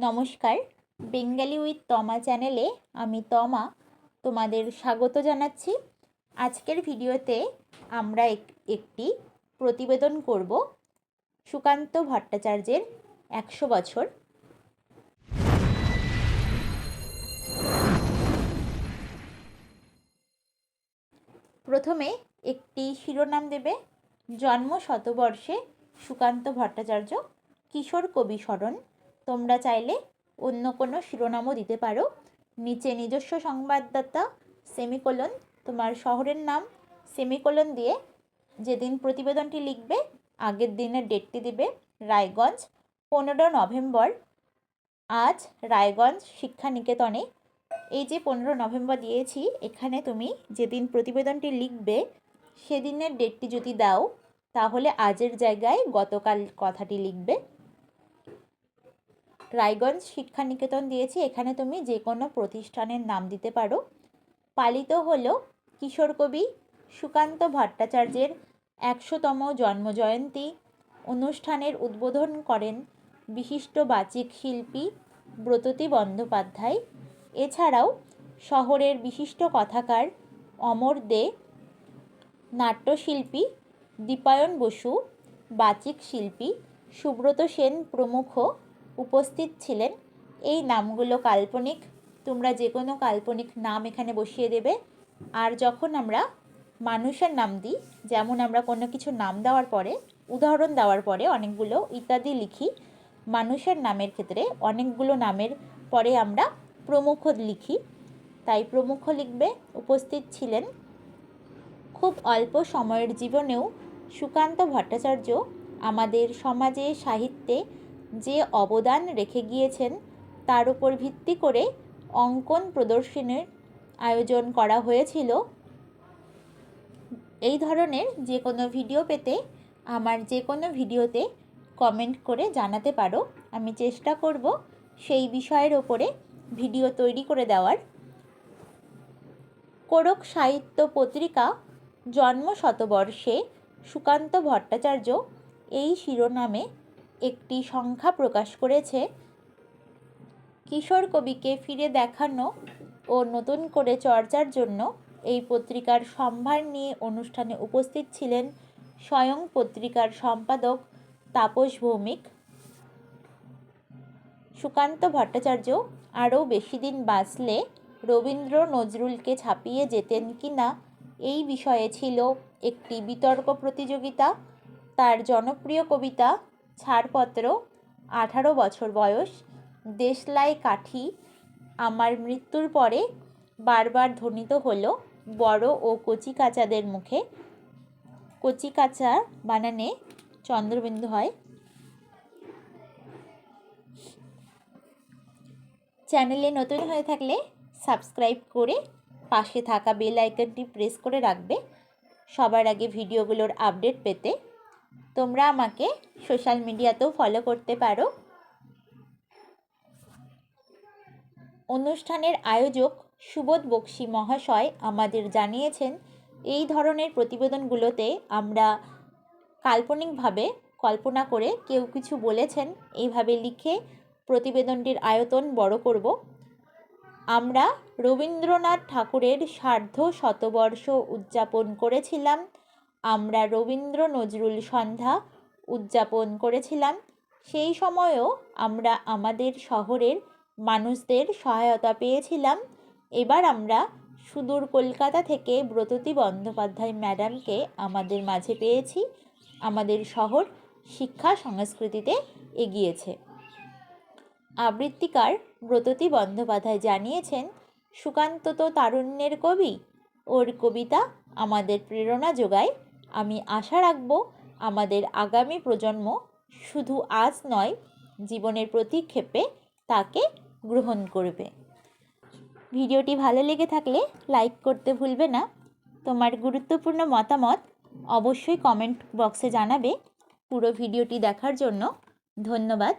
নমস্কার। Bengali with তমা চ্যানেলে আমি তমা তোমাদের স্বাগত জানাচ্ছি। আজকের ভিডিওতে আমরা এক- একটি প্রতিবেদন করব সুকান্ত ভট্টাচার্যের একশো বছর। প্রথমে একটি শিরোনাম দেবে, জন্ম শতবর্ষে সুকান্ত ভট্টাচার্য কিশোর কবি স্মরণ। তোমরা চাইলে অন্য কোনো শিরোনামও দিতে পারো। নিচে নিজস্ব সংবাদদাতা সেমিকোলন, তোমার শহরের নাম সেমিকোলন দিয়ে যেদিন প্রতিবেদনটি লিখবে, আগের দিনের ডেটটি দিবে রায়গঞ্জ, পনেরো নভেম্বর। আজ রায়গঞ্জ শিক্ষা নিকেতনে এই যে পনেরো নভেম্বর দিয়েছি, এখানে তুমি যেদিন প্রতিবেদনটি লিখবে, সেদিনের ডেটটি যদি দাও, তাহলে আজের জায়গায় গতকাল কথাটি লিখবে। রায়গঞ্জ শিক্ষা নিকেতন দিয়েছি। এখানে তুমি যে কোনো প্রতিষ্ঠানের নাম দিতে পারো। পালিত হল কিশোর কবি সুকান্ত ভট্টাচার্যের একশোতম জন্মজয়ন্তী। অনুষ্ঠানের উদ্বোধন করেন বিশিষ্ট বাচিক শিল্পী ব্রততী বন্দ্যোপাধ্যায়। এছাড়াও শহরের বিশিষ্ট কথাকার অমর দে, নাট্যশিল্পী দীপায়ন বসু, বাচিক শিল্পী সুব্রত সেন প্রমুখ। উপস্থিত ছিলেন। এই নামগুলো কাল্পনিক। তোমরা যে কোনো কাল্পনিক নাম এখানে বসিয়ে দেবে। আর যখন আমরা মানুষের নাম দিই, যেমন আমরা কোনো কিছু নাম দেওয়ার পরে, উদাহরণ দেওয়ার পরে অনেকগুলো ইত্যাদি লিখি, মানুষের নামের ক্ষেত্রে অনেকগুলো নামের পরে আমরা প্রমুখ লিখি। তাই প্রমুখ লিখবে, উপস্থিত ছিলেন। খুব অল্প সময়ের জীবনেও সুকান্ত ভট্টাচার্য আমাদের সমাজে সাহিত্যে যে অবদান রেখে গিয়েছেন, তার উপর ভিত্তি করে অঙ্কন প্রদর্শনীর আয়োজন করা হয়েছিল। এই ধরনের যে কোনো ভিডিও পেতে আমার যে কোনো ভিডিওতে কমেন্ট করে জানাতে পারো। আমি চেষ্টা করব সেই বিষয়ের ওপরে ভিডিও তৈরি করে দেওয়ার। কোরক সাহিত্য পত্রিকা জন্ম শতবর্ষে সুকান্ত ভট্টাচার্য এই শিরোনামে একটি সংখ্যা প্রকাশ করেছে। কিশোর কবিকে ফিরে দেখানো ও নতুন করে চর্চার জন্য এই পত্রিকার সম্ভার নিয়ে অনুষ্ঠানে উপস্থিত ছিলেন স্বয়ং পত্রিকার সম্পাদক তাপস ভৌমিক। সুকান্ত ভট্টাচার্য আরও বেশি দিন বাঁচলে রবীন্দ্র নজরুলকে ছাপিয়ে যেতেন কি না এই বিষয়ে ছিল একটি বিতর্ক প্রতিযোগিতা। তার জনপ্রিয় কবিতা ছাড়পত্র, আঠারো বছর বয়স, দেশলাই কাঠি, আমার মৃত্যুর পরে বারবার ধ্বনিত হলো বড় ও কচিকাচাদের মুখে। কচিকাচা বানানে চন্দ্রবিন্দু হয়। চ্যানেলে নতুন হয়ে থাকলে সাবস্ক্রাইব করে পাশে থাকা বেল আইকনটি প্রেস করে রাখবে। সবার আগে ভিডিওগুলোর আপডেট পেতে তোমরা আমাকে সোশ্যাল মিডিয়াতেও ফলো করতে পারো। অনুষ্ঠানের আয়োজক সুবোধ বক্সি মহাশয় আমাদের জানিয়েছেন, এই ধরনের প্রতিবেদনগুলোতে আমরা কাল্পনিকভাবে কল্পনা করে কেউ কিছু বলেছেন, এইভাবে লিখে প্রতিবেদনটির আয়তন বড় করব। আমরা রবীন্দ্রনাথ ঠাকুরের সার্ধ শতবর্ষ উদযাপন করেছিলাম। আমরা রবীন্দ্র নজরুল সন্ধ্যা উদযাপন করেছিলাম। সেই সময়ও আমরা আমাদের শহরের মানুষদের সহায়তা পেয়েছিলাম। এবার আমরা সুদূর কলকাতা থেকে ব্রততী বন্দ্যোপাধ্যায় ম্যাডামকে আমাদের মাঝে পেয়েছি। আমাদের শহর শিক্ষা সংস্কৃতিতে এগিয়েছে। আবৃত্তিকার ব্রততী বন্দ্যোপাধ্যায় জানিয়েছেন সুকান্ত তো তারুণ্যের কবি, ওর কবিতা আমাদের প্রেরণা যোগায়। আমি আশা রাখব আমাদের আগামী প্রজন্ম শুধু আজ নয়, জীবনের প্রতিক্ষেপে তাকে গ্রহণ করবে। ভিডিওটি ভালো লেগে থাকলে লাইক করতে ভুলবে না। তোমার গুরুত্বপূর্ণ মতামত অবশ্যই কমেন্ট বক্সে জানাবে। পুরো ভিডিওটি দেখার জন্য ধন্যবাদ।